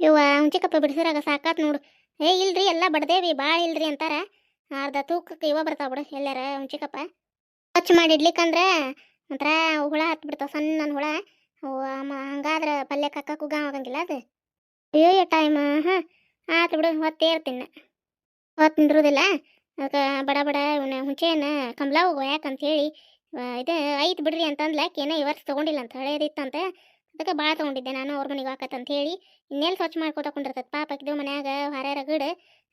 ಇವ ಹುಂಚಿಕಪ್ಪ ಬಿಡಿಸಿರಾಗ ಸಾಕಾತ್ ನೋಡು. ಏ, ಇಲ್ರಿ, ಎಲ್ಲ ಬಡ್ದೇವಿ ಭಾಳ ಇಲ್ರಿ ಅಂತಾರ. ಅರ್ಧ ತೂಕಕ್ಕೆ ಇವ ಬರ್ತಾವ ಬಿಡು, ಎಲ್ಲಾರ ಹುಂಚಿಕಪ್ಪ ಸ್ವಚ್ಛ ಮಾಡಿ ಇಡ್ಲಿಕ್ಕಂದ್ರೆ ಒಂಥರ ಹುಳ ಹತ್ತು ಬಿಡ್ತಾವ ಸಣ್ಣ ಹುಳ ಹಂಗಾದ್ರೆ ಪಲ್ಯಕ್ಕೆ ಹಾಕಕ್ಕೂ ಆಗಂಗಿಲ್ಲ ಅದು. ಅಯ್ಯೋ ಟೈಮ್ ಹಾಂ ಆತು ಬಿಡು ಹೊತ್ತೇರ್ತೀನಿ ಹೊತ್ತು ನಿಂದ್ರುದಿಲ್ಲ. ಅದಕ್ಕೆ ಬಡ ಬಡ ಇವನ ಹುಂಚೆನ ಕಂಬ್ಲ ಹೋಗುವ ಯಾಕಂತ ಹೇಳಿ ಇದು ಐತ್ ಬಿಡ್ರಿ ಅಂತಂದ್ಲಾಕೆ ಈ ವರ್ಷ ತೊಗೊಂಡಿಲ್ಲ ಅಂತ, ಹಳೇದಿತ್ತಂತ. ಅದಕ್ಕೆ ಭಾಳ ತೊಗೊಂಡಿದ್ದೆ ನಾನು ಅವ್ರ ಮನೆಗೆ ಹಾಕತ್ತಂತ ಹೇಳಿ. ಇನ್ನೆಲ್ಲಿ ಸ್ವಚ್ಛ ಮಾಡ್ಕೊತ ಕುಂದಿರ್ತದೆ ಪಾಪ ಇದು ಮನ್ಯಾಗ ಹೊರ ಗಿಡ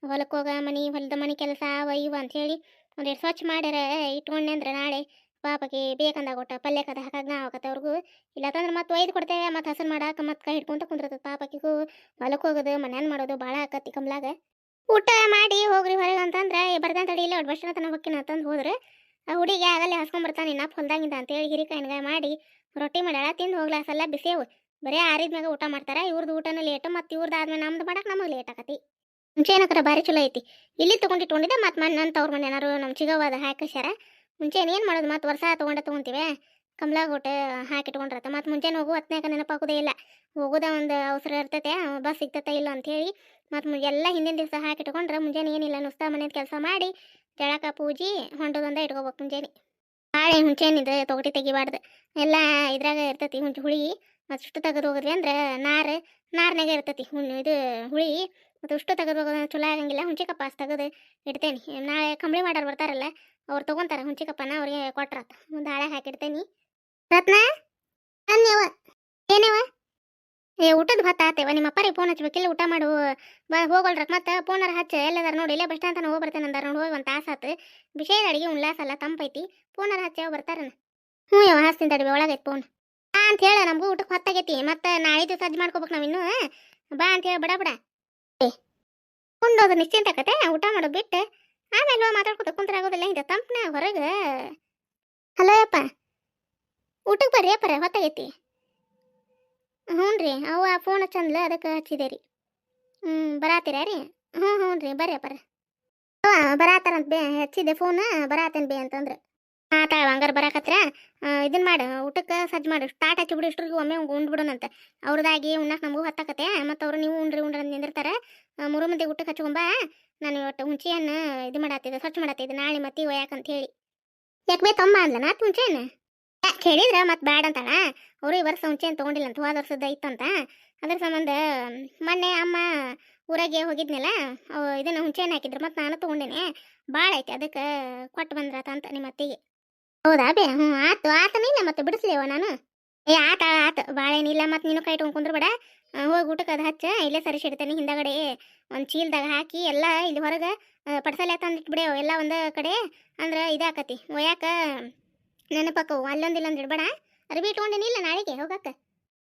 ಹೊಲಕ್ಕೆ ಹೋಗ ಮನೆ, ಹೊಲದ ಮನೆ ಕೆಲಸ ಅವ ಇವ ಅಂತ ಹೇಳಿ ಒಂದೆರಡು ಸ್ವಚ್ಛ ಮಾಡ್ಯಾರ ಇಟ್ಕೊಂಡೆ ಅಂದ್ರೆ ನಾಳೆ ಪಾಪಕ್ಕೆ ಬೇಕಂದಾಗ ಒಟ್ಟು ಪಲ್ಯಕ್ಕದ ಹಾಕಾಗ ನಾವು ಹಾಕತ್ತೆ ಅವ್ರಿಗೂ. ಇಲ್ಲತ್ತಂದ್ರೆ ಮತ್ತೆ ಒಯ್ದು ಕೊಡ್ತೇವೆ, ಮತ್ತು ಹಸನ್ ಮಾಡಾಕ ಮತ್ತೆ ಕೈ ಹಿಡ್ಕೊಂತ ಕುಂದಿರ್ತದೆ ಪಾಪಕ್ಕಿಗೂ ಹೊಲಕ್ಕೆ ಹೋಗೋದು, ಮನ್ಯಾನ ಮಾಡೋದು ಭಾಳ ಆಕತ್ತಿ ಕಮ್ಲಾಗ. ಊಟ ಮಾಡಿ ಹೋಗ್ರಿ ಹೊರಗೆ ಅಂತಂದ್ರೆ ಬರ್ದಂತ ತಡಿ ಇಲ್ಲ ಒಟ್ಟು ಬಸ್ ತನಕ ಅಂತಂದು ಹೋದ್ರೆ. ಆ ಹುಡುಗಿ ಆಗಲ್ಲೇ ಹಸ್ಕೊಂಬರ್ತಾನೆ ನಾ ಹೊಲ್ದಾಗಿಂದ ಅಂತೇಳಿ ಹಿರಿಕಾಯಿನ್ಗಾಯ ಮಾಡಿ ರೊಟ್ಟಿ ಮಾಡ್ಯಾಳ ತಿಂದು ಹೋಗ್ಲಾಸಲ್ಲ ಸಲ ಬರೇ ಬರೀ ಆರಿದ್ಮ್ಯಾಗ ಊಟ ಮಾಡ್ತಾರ ಇವ್ರದ್ದು ಊಟನೂ ಲೇಟ್ ಮತ್ತು ಇವ್ರದ್ದು ಆದ್ಮೇಲೆ ನಮ್ದು ಮಾಡಕ್ಕೆ ನಮಗೆ ಲೇಟ್ ಆಕತಿ. ಮುಂಚೆ ಏನಕ್ಕರ ಭಾರಿ ಚಲೋ ಐತಿ. ಇಲ್ಲಿ ತೊಗೊಂಡಿಟ್ಕೊಂಡಿದ್ದೆ, ಮತ್ತು ಮನೆ ನನ್ನ ತವ್ರ ಮನೆ ಏನಾರು ನಮ್ಮ ಚಿಗವಾದ ಹಾಕಿಸ್ಯಾರ. ಮುಂಚೆ ಏನು ಮಾಡೋದು ಮತ್ತು ವರ್ಷ ತೊಗೊಂಡೆ ತೊಗೊಂತೀವಿ. ಕಮಲ ಗೋಟೆ ಹಾಕಿಟ್ಕೊಂಡಿರತ್ತೆ. ಮತ್ತು ಮುಂಜಾನೆ ಹೋಗು, ಹೊತ್ನ್ಯಾಗ ನೆನಪಾಗೋದೇ ಇಲ್ಲ. ಹೋಗೋದ ಒಂದು ಅವಸರ ಇರ್ತೈತೆ ಬಸ್ ಸಿಗ್ತೈತೆ ಇಲ್ಲ ಅಂಥೇಳಿ ಮತ್ತು ಎಲ್ಲ ಹಿಂದಿನ ದಿವಸ ಹಾಕಿಟ್ಕೊಂಡ್ರೆ ಮುಂಜಾನೆ ಏನಿಲ್ಲ, ನುಸ್ತಾ ಮನೇದು ಕೆಲಸ ಮಾಡಿ, ಜಳಕ ಪೂಜಿ, ಹೊಂಡದೊಂದೇ ಇಟ್ಕೋಬೇಕು ಮುಂಜಾನೆ. ಬಾಳೆ ಹುಂಚೇನಿದೆ ತೊಗಟಿ ತೆಗಿಬಾರ್ದು. ಎಲ್ಲ ಇದ್ರಾಗ ಇರ್ತೈತಿ ಹುಂಚೆ ಹುಳಿ ಮತ್ತು ಇಷ್ಟು ತೆಗೆದು ಹೋಗಿದ್ವಿ ಅಂದ್ರೆ ನಾರು ನಾರ್ನಾಗ ಇರ್ತೈತಿ ಹುಣ್ಣು ಇದು ಹುಳಿ ಮತ್ತು ಇಷ್ಟು ತೆಗೆದು ಹೋಗೋದು ಚಲೋ ಆಗಂಗಿಲ್ಲ. ಹುಂಚಿ ಕಪ್ಪಾಸ್ ತೆಗೆದು ಇಡ್ತೇನೆ. ನಾಳೆ ಕಂಬಳಿ ಮಾಡೋರು ಬರ್ತಾರಲ್ಲ, ಅವ್ರು ತೊಗೊಂತಾರೆ ಹುಂಚೆ ಕಪ್ಪನ ಅವ್ರಿಗೆ ಕೊಟ್ರತ್ತ ಒಂದು ಹಾಳೆ ಹಾಕಿಡ್ತೇನೆ. ರತ್ನ? ಅನ್ಯವ? ಏನವ ಏ, ಊಟದ ಹೊತ್ತ ಆತೇವ ನಿಮ್ಮ ಅಪ್ಪರಿಗೆ ಫೋನ್ ಹಚ್ಬೇಕಿಲ್ಲ ಊಟ ಮಾಡು. ಬಾ ಹೋಗಲ್ರಕ್ ಮತ್ತೆ. ಫೋನರ ಹಚ್ಚ. ಎಲ್ಲದಾರ ನೋಡಿ, ಇಲ್ಲೇ ಬಸ್ ಸ್ಟ್ಯಾಂಡ್ ಹೋಗಿ ಬರ್ತೇನೆ ಅಂದಾರ ನೋಡಿ, ಹೋಗಿ ಒಂದು ತಾಸು ಆತು. ಬಿಷೇದ ಅಡಿಗೆ ಉಣ್ಲಾಸಲ್ಲ ತಂಪೈತಿ ಫೋನರ ಹಚ್ಚ ಬರ್ತಾರನ ಹ್ಞೂ ಯಾವ ಹಾಸ್ತೀನಿ ತಡಿ ಒಳಗೈತೆ ಫೋನ್ ಬಾ ಅಂತ ಹೇಳ, ನಮಗೂ ಊಟಕ್ಕೆ ಹೊತ್ತಾಗೈತಿ ಮತ್ತೆ ನಾಳೆ ಸಜ್ಜು ಮಾಡ್ಕೋಬೇಕು ನಾವು ಇನ್ನೂ. ಬಾ ಅಂತ ಹೇಳಿ, ಬಿಡ ಬಿಡ. ಏ ಉಂಡೋದು ನಿಶ್ಚಿಂತ ಆಕತೆ ಊಟ ಮಾಡೋದು ಬಿಟ್ಟು. ಆಮೇಲೆ ಹೋಗಿ ಮಾತಾಡ್ಕೊತ ಕುಂತ್ರೆ ಆಗೋದಿಲ್ಲ, ಹಿಂಗೆ ತಂಪನ ಹೊರಗೆ. ಹಲೋ ಅಪ್ಪ ಊಟಕ್ಕೆ ಬರ್ರಿ ಅಪ್ಪರ ಹೊತ್ತಾಗೈತಿ. ಹ್ಞೂ ರೀ ಅವ ಫೋನ್ ಹಚ್ಚಂದ್ಲ, ಅದಕ್ಕೆ ಹಚ್ಚಿದೆ ರೀ. ಹ್ಞೂ ಬರಾತೀರಾ ರೀ? ಹ್ಞೂ ಹ್ಞೂ ರೀ, ಬರ್ರಿ ಬರ್ರಿ ಅವ ಬರಾತಾರಂತ ಬೇ ಹಚ್ಚಿದೆ ಫೋನ್ ಬರಾತೇನೆ ಬೇ ಅಂತಂದ್ರೆ. ಆತ ಹಂಗಾರೆ ಬರಾಕತ್ರ. ಇದನ್ನ ಮಾಡು, ಊಟಕ್ಕೆ ಸಜ್ಜು ಮಾಡು ಸ್ಟಾರ್ಟ್ ಹಚ್ಚಿ ಬಿಡು ಇಷ್ಟ್ರಿಗೆ ಒಮ್ಮೆ ಉಂಡ್ಬಿಡೋಣಂತ ಅವ್ರದಾಗಿ ಉಣ್ಣಕ್ಕೆ ನಮಗೂ ಹತ್ತಾಕತ್ತೆ, ಮತ್ತು ಅವ್ರು ನೀವು ಉಂಡ್ರಿ ಉಂಡ್ರಿ ಅಂತ ನಿಂದಿರ್ತಾರೆ. ಮೂರು ಮಂದಿ ಊಟಕ್ಕೆ ಹಚ್ಕೊಂಬ, ನಾನು ಇವತ್ತು ಹುಂಚಿಯನ್ನು ಇದು ಮಾಡತ್ತಿದ್ದೆ ಸ್ವಚ್ಛ ಮಾಡತ್ತಿದ್ದೆ ನಾಳೆ ಮತ್ತೆ ಒಯ್ಯಾಕಂತ ಹೇಳಿ. ಯಾಕೆ ತಮ್ಮ ಅಂದ್ಲ ನಾತ್ ಹುಂಚೆನ ಯಾಕೆ ಹೇಳಿದ್ರ ಮತ್ತೆ ಬ್ಯಾಡ ಅಂತಾಳ. ಅವರು ಈ ವರ್ಷ ಹುಂಚೆ ತೊಗೊಂಡಿಲ್ಲ ಅಂತ, ಹೋದ ವರ್ಷದ ಇತ್ತಂತ. ಅದ್ರ ಸಂಬಂಧ ಮೊನ್ನೆ ಅಮ್ಮ ಊರಾಗೆ ಹೋಗಿದ್ನಲ್ಲ ಇದನ್ನ ಹುಂಚೆನ ಹಾಕಿದ್ರು ಮತ್ತೆ ನಾನು ತೊಗೊಂಡೇನೆ. ಭಾಳ ಐತಿ ಅದಕ್ಕೆ ಕೊಟ್ಟು ಬಂದ್ರಾತ ಅಂತ ನಿಮ್ಮ ಅತ್ತಿಗೆ. ಹೌದಾ ಬೇ? ಹ್ಞೂ ಆತು ಆತನಿಲ್ಲ ಮತ್ತೆ ಬಿಡಿಸ್ಲೇವ ನಾನು? ಏ, ಆತ ಆತ ಭಾಳ ಏನಿಲ್ಲ ಮತ್ತೆ ನೀನು ಕೈ ಇಟ್ಕೊಂಡ್ರು ಬೇಡ. ಹೋಗಿ ಊಟಕ್ಕೆ ಅದು ಹಚ್ಚ, ಇಲ್ಲೇ ಸರಿ ಸಿಡ್ತೇನೆ ಹಿಂದಗಡೆ ಒಂದು ಚೀಲದಾಗ ಹಾಕಿ ಎಲ್ಲ ಇಲ್ಲಿ ಹೊರಗೆ ಪಡ್ಸಲೆ ತಂದಿಟ್ಬಿಡೇವು ಎಲ್ಲ ಒಂದು ಕಡೆ ಅಂದ್ರೆ ಇದಾಕತಿ. ಒಯ್ಯಾಕ ನೆನಪಕ್ಕವು ಅಲ್ಲೊಂದು ಇಲ್ಲೊಂದು ಇಡ್ಬೇಡ ಅರ್ಬಿ ಇಟ್ಕೊಂಡೇನಿಲ್ಲ ನಾಳೆಗೆ ಹೋಗಕ್ಕೆ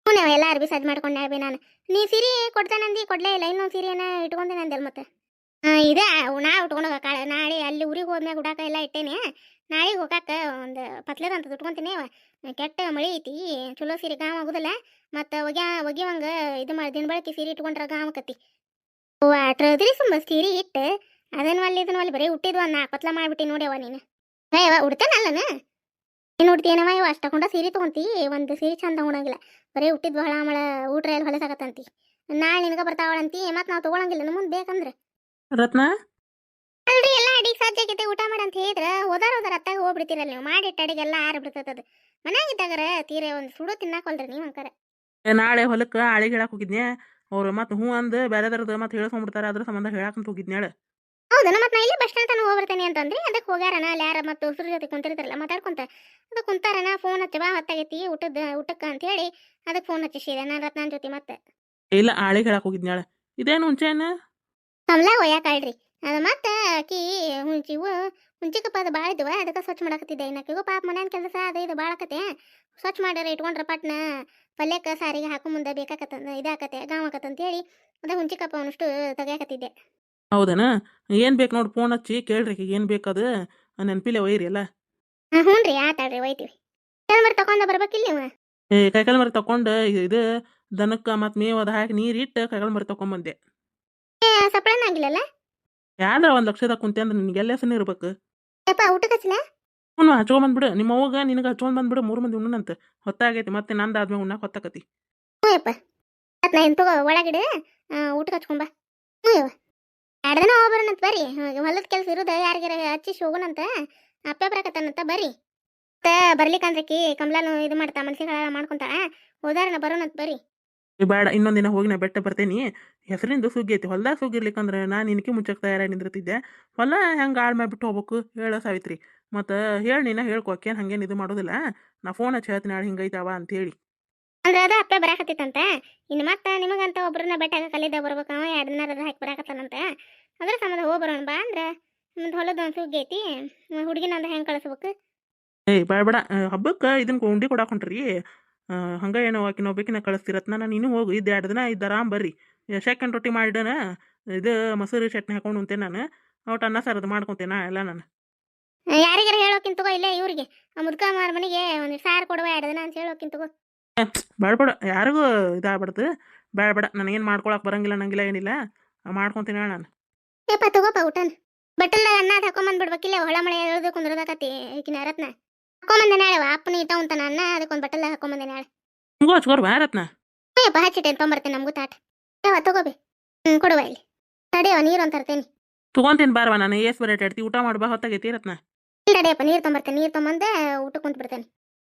ಹ್ಞೂ ಎಲ್ಲ ಅರ್ಬಿ ಸಜ್ಜು ಮಾಡ್ಕೊಂಡೆ, ಅರ್ಬಿ ನಾನು. ನೀ ಸೀರೆ ಕೊಡ್ತಾನಂದಿ ಕೊಡಲೇ ಇಲ್ಲ, ಇನ್ನೊಂದು ಸೀರೆನ ಇಟ್ಕೊಂಡೇನೆ ಅಂದೆಲ್ಲ ಮತ್ತೆ. ಇದೆ ನಾ ಉಟ್ಕೊಂಡು ಹೋಗಕ್ಕ ನಾಳೆ ಅಲ್ಲಿ ಊರಿಗೆ ಹೋದ್ಮ್ಯಾಗ ಉಡಾಕ ಎಲ್ಲ ಇಟ್ಟೇನೆ. ನಾಳೆಗೆ ಹೋಗಾಕ ಒಂದು ಪತ್ಲೆದ ಅಂತ ಉಟ್ಕೊಂತೀನಿ ಕೆಟ್ಟ ಮಳೆ ಐತಿ, ಚಲೋ ಸೀರೆ ಗಾಮ್ ಆಗುದಿಲ್ಲ, ಮತ್ತು ಒಗ್ಯ ಒಗಿವಂಗ ಇದು ಮಾಡಿ ದಿನ ಬಳಕೆ ಸೀರೆ ಇಟ್ಕೊಂಡ್ರೆ ಗಾಮ್ ಆಕತಿ. ಅಟ್ರದ್ರಿ ಸುಮ್ಮ ಸೀರೆ ಇಟ್ಟು ಅದನ್ನ ಅಲ್ಲಿ ಇದನ್ನ ಅಲ್ಲಿ ಬರೀ ಹುಟ್ಟಿದ್ವ ನಾ ಕೊತ್ಲ ಮಾಡ್ಬಿಟ್ಟು ನೋಡ್ಯವ ನೀನು. ಅಯ್ಯವ ಉಡ್ತೇನಲ್ಲನ? ಏನು ಉಡ್ತೀನವ ಇವ ಅಷ್ಟು ತಗೊಂಡ ಸೀರೆ ತೊಗೊಂತಿ ಒಂದು ಸೀರೆ ಚಂದ ಉಣಂಗಿಲ್ಲ. ಬರೀ ಹುಟ್ಟಿದ್ ಬಹಳ ಮಳ ಊಟ ಎಲ್ಲ ಹೊಲಸಾಗತ್ತಂತಿ ನಾಳೆ ನಿನಗ ಬರ್ತಾವಳಂತಿ ಮತ್ತೆ ನಾವು ತೊಗೊಳಂಗಿಲ್ಲ ನಮ್ಮ ಮುಂದೆ ಬೇಕಂದ್ರೆ. ರತ್ನ? ಅಲ್ರಿ ಎಲ್ಲ ಅಡಿಗೆ ಸಾಧ್ಯಾಗೈತೆ ಊಟ ಮಾಡ ಅಂತ ಹೇಳಿದ್ರ ಹೋದಾರ ಹೋದಾರ ಅತ್ತಾಗ ಹೋಗ್ಬಿಡ್ತೀರಲ್ಲ ನೀವು ಮಾಡಿಟ್ಟ ಅಡಿಗೆ ಎಲ್ಲ ಆರು ಬಿಡ್ತದ ಮನ್ಯಾಗಿದ್ದಾಗರ ತೀರೆ ಒಂದು ಸುಡು ತಿನ್ನಾಕಲ್ರಿ ನೀವು ಅಂಕಾರ. ನಾಳೆ ಹೊಲಕ್ಕೆ ಆಳಿಗೆ ಹೇಳಕ್ ಹೋಗಿದ್ನೆ ಅವ್ರು ಮತ್ತೆ ಹ್ಞೂ ಅಂದು ಬೇರೆದವ್ರದ್ದು ಮತ್ತೆ ಹೇಳ್ಸ್ಕೊಂಡ್ಬಿಡ್ತಾರೆ ಅದ್ರ ಸಂಬಂಧ ಹೇಳಕ್ಕಂತ ಹೋಗಿದ್ನೆ ಹೇಳ ನಮ್ಮ ಮತ್ತೆ ನಾ ಇಲ್ಲೇ ಬಸ್ ಸ್ಟ್ಯಾಂಡ್ ತನಕ ಹೋಗ್ಬರ್ತೇನೆ ಅಂತಂದ್ರೆ ಅದಕ್ಕೆ ಹೋಗ್ಯಾರನ ಅಲ್ಲಿ ಯಾರ ಮತ್ತು ಉಸಿರು ಜೊತೆ ಕುಂತಿರ್ತಾರಲ್ಲ ಮಾತಾಡ್ಕೊಂತ. ಅದಕ್ಕೆ ಕುಂತಾರನ ಫೋನ್ ಹಚ್ಚಿ ಬಾ ಹೊತ್ತಾಗೈತಿ ಊಟದ ಊಟಕ್ಕ ಅಂತ ಹೇಳಿ ಅದಕ್ಕೆ ಫೋನ್ ಹಚ್ಚಿಸಿದೆ ನಾನು ರತ್ನಾನ್ ಜೊತೆ ಮತ್ತೆ. ಇಲ್ಲ ಆಳಿಗೆ ಹೇಳಕ್ ಹೋಗಿದ್ನಾಳ ಇದೇನು ಹುಂಚೆನ ಕಮಲ ಒಯ್ಯಾಕಾಳ್ರಿ ಅದು ಮತ್ತೆ ಆಕಿ ಹುಂಚಿ ಹುಂಚಿಕಪ್ಪ ಅದು ಭಾಳ ಇದ್ವ ಅದಕ್ಕೆ ಸ್ವಚ್ಛ ಮಾಡಕತ್ತಿದ್ದೆ. ಇನ್ನಕ್ಕಿಗೂ ಪಾಪ ಮನ್ಯಾನ ಕೆಲಸ ಅದ ಇದು ಭಾಳ ಆಕತೆ ಸ್ವಚ್ಛ ಮಾಡ್ಯಾರ ಇಟ್ಕೊಂಡ್ರ ಪಟ್ನ ಪಲ್ಯಕ್ಕೆ ಸಾರಿಗೆ ಹಾಕೋ ಮುಂದೆ ಬೇಕಾಕತ್ತ ಇದಾಕತ್ತೆ ಗಾವ್ ಹೇಳಿ ಅದ ಹುಂಚಿಕಪ್ಪ ಅವನಷ್ಟು ತೆಗಿಯಾಕತ್ತಿದ್ದೆ. ಹೌದನ? ಏನು ಬೇಕು ನೋಡಿ ಫೋನ್ ಹಚ್ಚಿ ಕೇಳ್ರಿ ಏನು ಬೇಕದು ನೆನಪಿಲೆ ಒಯ್ರಿ ಎಲ್ಲ. ಹ್ಞೂ ರೀ ಆತಾಳ್ರಿ ಒಯ್ತೀವಿ. ಕೆಲವರ್ ತಗೊಂಡ ಬರ್ಬೇಕಿಲ್ಲ ನೀವು ಏ ಕೈಕಾಲು ಮರಿ ತಕೊಂಡು ಇದು ದನಕ್ಕೆ ಮತ್ತು ಮೇವು ಅದು ಹಾಕಿ ನೀರು ಇಟ್ಟು ಕೈಕಾಲು ಮರಿ ತಗೊಂಬಂದೆ ಸಪ್ಳನ ಆಗಿಲ್ಲಲ್ಲ? ಯಾವ್ದಾರ ಒಂದು ಲಕ್ಷದಾಗ ಕುಂತೆ ಅಂದ್ರೆ ನಿನಗೆ ಎಲ್ಲ ಹೆಸರು ಇರ್ಬೇಕು? ಯಪ್ಪ ಊಟಕ್ಕೆ ಹಚ್ಚಲ ಹ್ಞೂ ಹಚ್ಕೊಂಬಂದ್ಬಿಡು ನಿಮ್ಮ ಅವ್ವಗ ನಿನಗೆ ಹಚ್ಕೊಂಡ್ ಬಂದ್ಬಿಡು. ಮೂರು ಮಂದಿ ಉಣ್ಣಂತ ಹೊತ್ತಾಗೈತಿ ಮತ್ತೆ ನಂದು ಆದ್ಮೇಲೆ ಉಣ್ಣಾಕ ಹೊತ್ತಾಕತಿ. ಹ್ಞೂ ಯಪ್ಪ. ಆತ್ ನಾ ಎಂತಗೋ ಒಳಗಿಡು ಊಟಕ್ಕೆ ಹಚ್ಕೊಂಬ ಹ್ಞೂ ಯವ್ವ. ಎರಡು ದಿನ ಬರ್ರಿ. ಹೊಲದ ಕೆಲಸ ಇರೋದು ಯಾರಿಗಾರ ಹಚ್ಚಿಸಿ ಹೋಗೋಣಂತ ಅಪ್ಪ ಬರಕತ್ತಾನಂತ ಬರ್ರಿ. ಮತ್ತ ಬರ್ಲಿಕ್ಕಂದ್ರಕಿ ಕಮಲಾನು ಇದು ಮಾಡ್ತಾ ಮನ್ಸಿಗೆ ಮಾಡ್ಕೊಂತಾಳ. ಹೋದಾರನ ಬರೋಣಂತ ಬರ್ರಿ. ಬೇಡ ದಿನ ಹೋಗಿ ನಾ ಬೆಟ್ಟ ಬರ್ತೇನಿ. ಹೆಸರಿಂದ ಸುಗ್ಗಿ ಐತಿ. ಹೊಲ್ದಾಗ ಸುಗ್ಗಿರ್ಲಿಕ್ಕಂದ್ರೆ ನಾನು ಇನ್ಕಿ ಮುಂಚೆಗೆ ತಯಾರಾಗಿ ನಿಂದಿರ್ತಿದ್ದೆ. ಹೊಲ ಹೆಂಗೆ ಆಳ್ ಮಾಡ್ಬಿಟ್ಟು ಹೋಗ್ಬೇಕು ಹೇಳ ಸಾವಿತ್ರಿ. ಮತ್ತು ಹೇಳಿ ನೀನು ಹೇಳ್ಕೊಕೇನು ಹಂಗೇನು ಇದು ಮಾಡೋದಿಲ್ಲ. ನಾ ಫೋನ್ ಹಚ್ಚಿ ಹೇಳ್ತೀನಿ ಹಿಂಗೈತಾವ ಅಂತ ಅಂತೇಳಿ. ಅಂದ್ರೆ ಅದ ಅಪ್ಪ ಬರಾಕತ್ತಿತ್ತಂತ? ಇನ್ನು ಮತ್ತೆ ನಿಮಗಂತ ಒಬ್ರನ್ನ ಬೆಟ್ಟಾಗ ಕಲಿದ ಬರ್ಬೇಕು ಅವ ಎರಡು ದಿನ ರಜೆ ಹಾಕಿ ಬರಾಕತ್ತಾನಂತ? ಅದ್ರ ಸಂಬಂಧ ಹೋಗಿ ಬರೋಣ ಬಾ ಅಂದ್ರೆ. ನಿಮ್ದು ಹೊಲದ ಒಂದು ಸುಗ್ಗಿ ಐತಿ ಹುಡುಗಿನ ಅಂದ್ರೆ ಹೆಂಗೆ ಕಳಿಸ್ಬೇಕು? ಏಯ್ ಬೇಡ ಬೇಡ ಹಬ್ಬಕ್ಕೆ ಇದನ್ನ ಉಂಡಿ ಕೊಡಾಕ್ ಹೊಂಟ್ರಿ ಹಂಗ ಏನೋ ಆಕಿನ ಒಬ್ಬಕಿನ ಕಳಿಸ್ತಿರತ್ನ ನಾನು ನೀನು ಹೋಗು ಇದು ಎರಡು ದಿನ ಇದ್ದ ಆರಾಮ್ ಬರ್ರಿ. ಸೆಕೆಂಡ್ ರೊಟ್ಟಿ ಮಾಡಿಡನ ಇದು ಮೊಸರು ಚಟ್ನಿ ಹಾಕೊಂಡು ಉಂತೆ ನಾನು. ಒಟ್ಟು ಅನ್ನ ಸಾರದು ಮಾಡ್ಕೊತೇನೆ ಎಲ್ಲ ನಾನು. ಯಾರಿಗಾರ ಹೇಳೋಕಿನ್ ತಗೋ ಇಲ್ಲೇ ಇವ್ರಿಗೆ. ಮುದ್ಕ ಮಾರ ಮನೆಗೆ ಒಂದು ಸಾರು ಕೊಡುವ ಎರಡು ದಿನ ಅಂತ ಹೇಳೋಕಿಂತ ತಗೋ. ಬೇಡ ಬೇಡ ಯಾರಿಗೂ ಇದಾಗ್ಬಿಡ್ತು. ಬೇಡಬೇಡ ಬೇಡ ನನಗೇನು ಮಾಡ್ಕೊಳಕ್ ಬರಂಗಿಲ್ಲ ನಂಗಿಲ್ಲ ಏನಿಲ್ಲ. ಮಾಡ್ಕೊತೀನಿ ಹೇಳ ನಾನು. ಏಪ ತಗೋಪ ಊಟನ್. ಬಟ್ಟಲ್ ಅನ್ನ ಅದ್ ಹಾಕೊಂಬಂದ್ ಬಿಡ್ಬೇಕಿಲ್ಲ ಹೊಳ ಮಳೆ ಎಳ್ದು ಕುಂದ್ರದಾಕತಿ ಈಕಿನ ರತ್ನ. ಹಾಕೊಂಬಂದೆ ನಾಳೆ ಅಪ್ಪನ ಇಟ್ಟ ಉಂತಾನ ಅನ್ನ ಅದಕ್ಕೊಂದು ಬಟ್ಟಲ್ ಹಾಕೊಂಬಂದೆ ನಾಳೆ. ಹಿಂಗೋ ಹಚ್ಕೋರ್ ರತ್ನ? ಏಪ ಹಚ್ಚಿಟ್ಟೆ ತೊಂಬರ್ತೇನೆ ನಮಗೂ ತಾಟ. ಯಾವ ತಗೋಬಿ. ಹ್ಞೂ ಕೊಡುವ ಇಲ್ಲಿ. ತಡೆಯವ ನೀರು ಅಂತ ತರ್ತೇನೆ. ತಗೊಂತೀನಿ ಬಾರವ ನಾನು ಏಸ್ ಬರೇಟ್ ಇಡ್ತಿ ಊಟ ಮಾಡ್ಬಾ ಹೊತ್ತಾಗೈತಿ ರತ್ನ. ಇಲ್ಲ ತಡಿಯಪ್ಪ ನೀರು ತೊಂಬರ್ತೇನೆ ನೀರು ತೊಂಬಂದೆ ಊಟ ಕುಂತ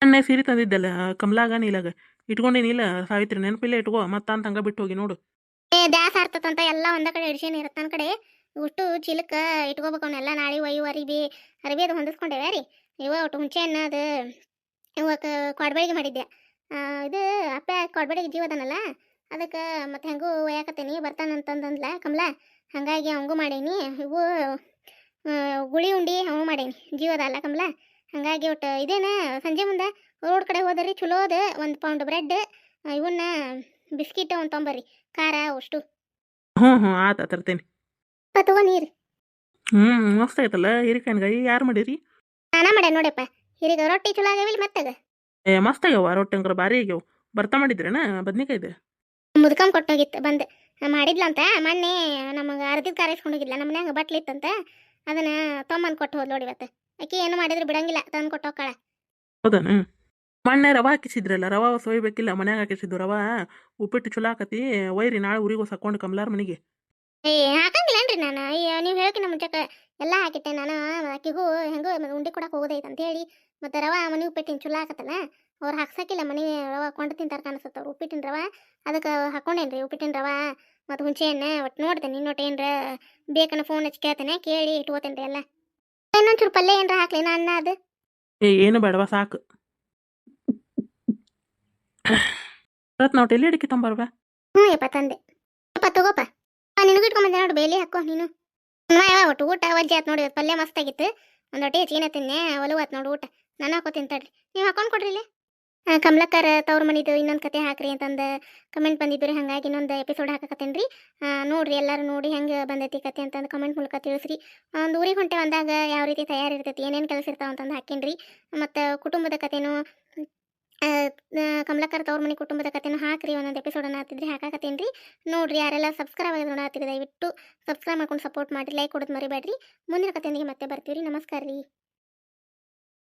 ಅಣ್ಣ ಸೀರೆ ತಂದಿದ್ದಲ್ಲ, ಕಮಲಾಗ ನೀಲಾಗ. ಇಟ್ಕೊಂಡೇನಿಲ್ಲ ಸಾವಿತ್ರಿ, ನೆನಪಿಲ್ಲ ಇಟ್ಕೋ, ಮತ್ತ ಅಂತ ಹಂಗ ಬಿಟ್ಟು ಹೋಗಿ ನೋಡು. ಏ ಆರ್ತದಂತ ಎಲ್ಲ ಒಂದ ಕಡೆ ಇಡ್ಸೇನಿ ಇರತ್ತನ ಕಡೆ. ಇಷ್ಟು ಚೀಲಕ್ಕೆ ಇಟ್ಕೋಬೇಕು ಅವನ್ನೆಲ್ಲ ನಾಳೆ ಒಯ್ಯುವ ಅರಿಬಿ ಅರಿಬಿ ಅದು ಹೊಂದಿಸ್ಕೊಂಡೇವೆ ರೀ ಇವ ಒಟ್ಟು ಹಣ್ಣು ಅದು ಇವಾಗ ಕೊಡ್ಬಳಿಗೆ ಮಾಡಿದ್ದೆ. ಇದು ಅಪ್ಪ ಕೊಡ್ಬಳಿಗೆ ಜೀವದನಲ್ಲ ಅದಕ್ಕೆ ಮತ್ತೆ ಹೆಂಗೂ ಒಯ್ಯಾಕತ್ತೀನಿ ಬರ್ತಾನಂತಂದಂದ್ಲ ಕಮಲ, ಹಾಗಾಗಿ ಅವಂಗೂ ಮಾಡೀನಿ. ಇವು ಗುಳಿ ಉಂಡಿ ಹಂಗೂ ಮಾಡೀನಿ, ಜೀವದ ಅಲ್ಲ ಕಮಲ? ಹಾಗಾಗಿ ಒಟ್ಟು ಇದೇನ ಸಂಜೆ ಮುಂದೆ ರೋಡ್ ಕಡೆ ಹೋದ್ರಿ ಚಲೋ ಅದ ಒಂದು ಪೌಂಡ್ ಬ್ರೆಡ್ ಇವನ್ನ ಬಿಸ್ಕಿಟ್ ಒಂದು ತೊಂಬರ್ರಿ ಖಾರ ಅಷ್ಟು. ಹ್ಞೂ ಹ್ಞೂ ಆತ ತರ್ತೇನೆ. ತಗೋ ನೀರು. ಹ್ಞೂ ಮಸ್ತ್ ಆಯ್ತಲ್ಲ ಹಿರಿಕಾಯಿನ್ಗಾಯಿ ಯಾರು ಮಾಡಿರಿ? ನಾನ ಮಾಡ್ಯ ನೋಡಪ್ಪ ಹಿರಿಗ ರೊಟ್ಟಿ ಚಲೋ ಆಗ್ಯಾವಿಲ್ಲ ಮತ್ತಾಗ? ಏ ಮಸ್ತ್ ಆಗ್ಯಾವ ರೊಟ್ಟಿ ಅಂಕರ ಭಾರಿ ಆಗ್ಯಾವ ಬರ್ತಾ ಮಾಡಿದ್ರೇನ ಬದ್ನಿಕಾಯ್ದು? ಮುದ್ಕಂಬ ಕೊಟ್ಟೋಗಿತ್ತು ಬಂದು ಮಾಡಿದ್ಲಂತ ಮೊನ್ನೆ ನಮಗೆ ಅರ್ಧಿದ್ ಖಾರ ಇಸ್ಕೊಂಡೋಗಿಲ್ಲ ನಮ್ಮ ಮನ್ಯಾಗ ಬಟ್ಲಿ ಇತ್ತಂತ ಅದನ್ನ ತೊಂಬಂದು ಕೊಟ್ಟು ಹೋದ್ ನೋಡಿ ಇವತ್ತು. ಆಕಿ ಏನು ಮಾಡಿದ್ರು ಬಿಡಂಗಿಲ್ಲ ತಂದು ಕೊಟ್ಟು ಹೌದಾನ? ಮಣ್ಣೆ ರವಾ ಹಾಕಿಸಿದ್ರಲ್ಲ ರವಾ ಸೊಯ್ಬೇಕಿಲ್ಲ ಮನ್ಯಾಗ ಹಾಕಿಸಿದ್ದು ರವಾ. ಉಪ್ಪಿಟ್ಟು ಚಲೋ ಆಕತಿ ವೈರಿ ನಾಳೆ ಊರಿಗೆ ಹಾಕೊಂಡು ಕಮಲಾರ್ ಮನೆಗೆ. ಏ ಹಾಕಂಗಿಲ್ಲನ್ರಿ ನಾನು? ಅಯ್ಯೋ ನೀವು ಹೇಳಕಿನ ಮುಂಚೆಕ ಎಲ್ಲ ಹಾಕಿಟ್ಟೆ ನಾನು ಆಕಿಗೂ ಹೆಂಗೋ ಉಂಡೆ ಕೊಡಕ್ಕೆ ಹೋಗೋದೈತೆ ಅಂತ ಹೇಳಿ ಮತ್ತೆ ರವಾ ಮನೆ ಉಪ್ಪಿಟ್ಟಿನ ಚಲೋ ಹಾಕತ್ತಲ್ಲ ಅವ್ರು ಹಾಕ್ಸಕ್ಕಿಲ್ಲ ಮನೆ ರವಾ ಕೊಂಡು ತಿಂತಾರೆ ಕಾಣಿಸುತ್ತೆ ಅವ್ರು ಉಪ್ಪಿಟ್ಟಿನ ರವಾ. ಅದಕ್ಕೆ ಹಾಕೊಂಡೇನ್ರಿ ಉಪ್ಪಿಟ್ಟಿನ ರವಾ ಮತ್ತು ಹುಂಚೆ ಹಣ್ಣು ಒಟ್ಟು ನೋಡ್ತೇನೆ ಇನ್ನೊಟ್ಟು ಏನರ ಬೇಕನ್ನ ಫೋನ್ ಹಚ್ಚಿ ಕೇಳ್ತೇನೆ ಕೇಳಿ ಇಟ್ಕೋತೇನೆ ರೀ ಎಲ್ಲ. ಇನ್ನೊಂಚೂರು ಪಲ್ಯ ಏನ್ರ ಹಾಕ್ಲಿ ನಾ ಅನ್ನ ಅದು. ಏ ಏನು ಬೇಡವಾ ಸಾಕು. ಇವತ್ತು ನಾವು ಎಲ್ಲಿ ಅಡಿಕೆ ತೊಂಬರ್ವಾ ಹ್ಞೂ ಯಪ್ಪ ತಂದೆ. ಯಪ್ಪ ತಗೋಪ್ಪ ನಿನಗೂ ಇಟ್ಕೊಂಬಂದೆ ನೋಡು ಬೇಲಿ ಹಾಕೋ ನೀನು. ಯಾವ ಒಟ್ಟು ಊಟ ವಜ್ಜೆ ಆಯ್ತು ನೋಡಿ ಇವತ್ತು ಪಲ್ಯ ಮಸ್ತ್ ಆಗಿತ್ತು ಒಂದು ಹೊಟ್ಟೆ ಚೀನ ತಿನ್ನೆ ಒಲವು ಆಯ್ತು ನೋಡು ಊಟ. ನಾನು ಹಾಕೋ ತಡ್ರಿ. ನೀವು ಹಾಕೊಂಡು ಕೊಡ್ರಿ ಇಲ್ಲಿ. ಕಮಲಕ್ಕರ ತವ್ರ ಮನಿದು ಇನ್ನೊಂದು ಕತೆ ಹಾಕ್ರಿ ಅಂತಂದು ಕಮೆಂಟ್ ಬಂದಿದ್ದು ರೀ ಹಾಗಾಗಿ ಇನ್ನೊಂದು ಎಪಿಸೋಡ್ ಹಾಕಕತ್ತೇನೆ ರೀ ನೋಡ್ರಿ ಎಲ್ಲರೂ ನೋಡಿ ಹೆಂಗೆ ಬಂದೈತಿ ಕತೆ ಅಂತಂದು ಕಮೆಂಟ್ ಮೂಲಕ ತಿಳಿಸ್ರಿ. ಒಂದು ಊರಿಗೆ ಹೊಂಟೆ ಬಂದಾಗ ಯಾವ ರೀತಿ ತಯಾರಿ ಇರ್ತೈತಿ ಏನೇನು ಕೆಲಸ ಇರ್ತಾವ ಅಂತಂದು ಹಾಕೇನ್ರಿ. ಮತ್ತು ಕುಟುಂಬದ ಕತೆನೂ ಕಮಲಕ್ಕರ ತವ್ರ ಮನೆ ಕುಟುಂಬದ ಕತೆನೂ ಹಾಕ್ರಿ, ಒಂದೊಂದು ಎಪಿಸೋಡನ್ನು ಹಾಕ್ತಿದ್ರಿ ಹಾಕಾಕತ್ತೇನೆ ರೀ ನೋಡ್ರಿ ಯಾರೆಲ್ಲ ಸಬ್ಸ್ಕ್ರೈಬ್ ಆಗಿ ನೋಡಾತಿರಿ, ದಯವಿಟ್ಟು ಸಬ್ಸ್ಕ್ರೈಬ್ ಮಾಡ್ಕೊಂಡು ಸಪೋರ್ಟ್ ಮಾಡಿ ಲೈಕ್ ಕೊಡೋದು ಮರಿಬೇಡ್ರಿ. ಮುಂದಿನ ಕತೆಯೊಂದಿಗೆ ಮತ್ತೆ ಬರ್ತೀವಿ ರೀ ನಮಸ್ಕಾರ ರೀ